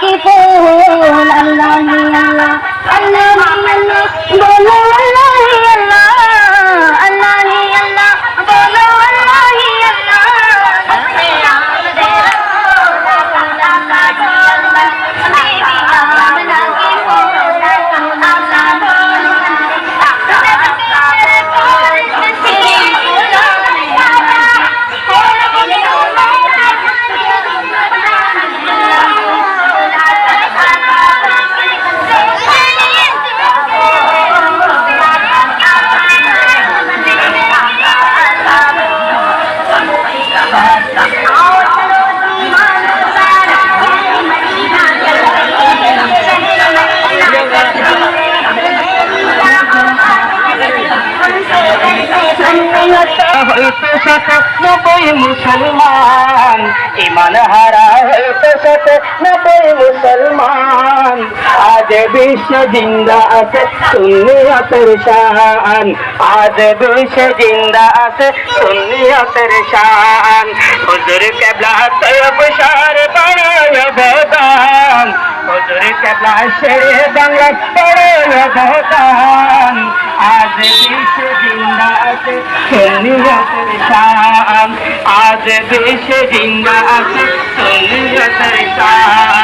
people. মুসলমান ইমান হারা হইতে সাথে নবই মুসলমান আজ বিশ্ব জিন্দা আছে সুন্নিয়তের শান আজ বিশ্ব জিন্দা আছে সুন্নিয়তের শান হুজুর কেবলা বাংলা বিশ্ব জিন্দা আছে সুন্নিয়তের শান আজ দেশে জিন্দা আছে সুন্নিয়তের শান